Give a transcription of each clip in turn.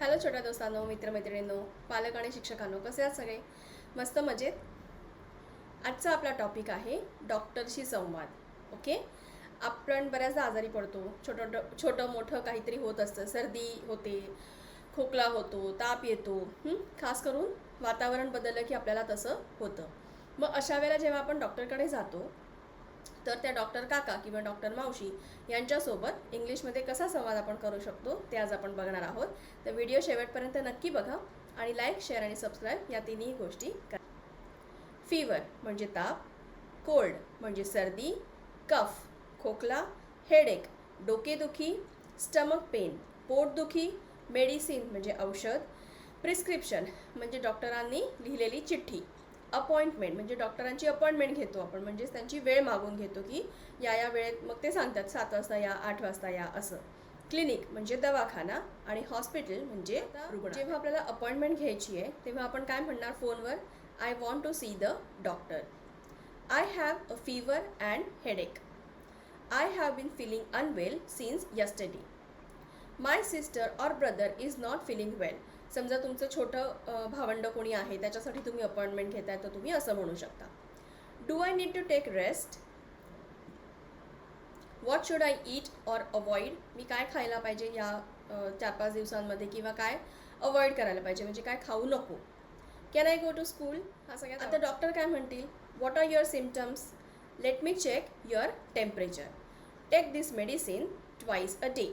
Hello छोट्या दोस्तांनो मित्रमैत्रिणींनो पालक आणि शिक्षकांनो कसे आहात सगळे? मस्त मजेत? आजचा आपला टॉपिक आहे डॉक्टरशी संवाद. ओके आपण बऱ्याचदा आजारी पडतो. छोटं छोटं मोठं काहीतरी होत असतं. सर्दी होते खोकला होतो ताप येतो. खास करून वातावरण बदललं की आपल्याला तसं होतं. मग अशा वेळेला जेव्हा आपण डॉक्टरकडे जातो तर त्या डॉक्टर काका किंवा डॉक्टर मावशी यांच्यासोबत इंग्लिशमध्ये कसा संवाद आपण करू शकतो ते आज आपण बघणार आहोत. तर व्हिडिओ शेवटपर्यंत नक्की बघा आणि लाईक शेअर आणि सबस्क्राईब या तिन्ही गोष्टी करा. फीवर म्हणजे ताप कोल्ड म्हणजे सर्दी कफ खोकला हेडेक डोकेदुखी स्टमक पेन पोटदुखी मेडिसिन म्हणजे औषध प्रिस्क्रिप्शन म्हणजे डॉक्टरांनी लिहिलेली चिठ्ठी. अपॉइंटमेंट म्हणजे डॉक्टरांची अपॉइंटमेंट घेतो आपण. म्हणजेच त्यांची वेळ मागून घेतो की या या वेळेत मग ते सांगतात सात वाजता या आठ वाजता या असं. क्लिनिक म्हणजे दवाखाना आणि हॉस्पिटल म्हणजे जेव्हा आपल्याला अपॉइंटमेंट घ्यायची आहे तेव्हा आपण काय म्हणणार फोनवर? I want to see the doctor I have a fever and headache I have been feeling unwell since yesterday my sister or brother is not feeling well समजा तुमचं छोटं भावंड कोणी आहे त्याच्यासाठी तुम्ही अपॉइंटमेंट घेताय तर तुम्ही असं म्हणू शकता. Do I need to take rest? What should I eat or avoid? मी काय खायला पाहिजे या चार पाच दिवसांमध्ये किंवा काय अवॉइड करायला पाहिजे? म्हणजे काय खाऊ नको. Can I go to school? हा सगळ्यात आता डॉक्टर काय म्हणतील? What are your symptoms let me check your temperature. Take this medicine twice a day.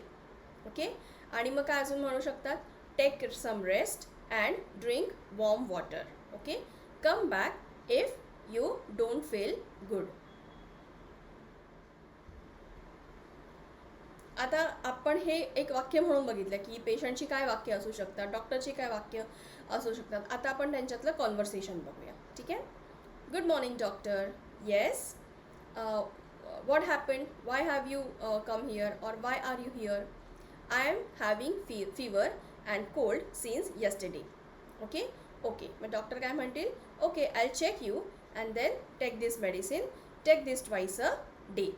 Okay? आणि मग काय अजून म्हणू शकतात? Take some rest and drink warm water okay come back if you don't feel good आता आपण हे एक वाक्य म्हणून बघितलं की पेशंटची काय वाक्य असू शकतात डॉक्टरची काय वाक्य असू शकतात. आता आपण त्यांच्यातलं कॉन्व्हर्सेशन बघूया ठीक आहे? Good morning doctor yes what happen why have you come here here? Why are you here I am having fee fe- and cold since yesterday okay okay मग डॉक्टर काय म्हणतील okay I check you and then take this medicine take this twice a day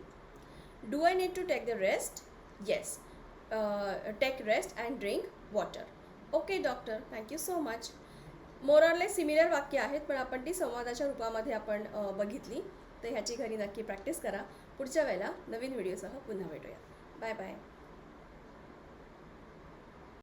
do I need to take the rest yes take rest and drink water okay doctor thank you so much मोरॉरले similar वाक्य आहेत पण आपण ती संवादाच्या रूपामध्ये आपण बघितली. तर ह्याची घरी नक्की प्रॅक्टिस करा. पुढच्या वेळेला नवीन व्हिडिओसह पुन्हा भेटूया. Bye bye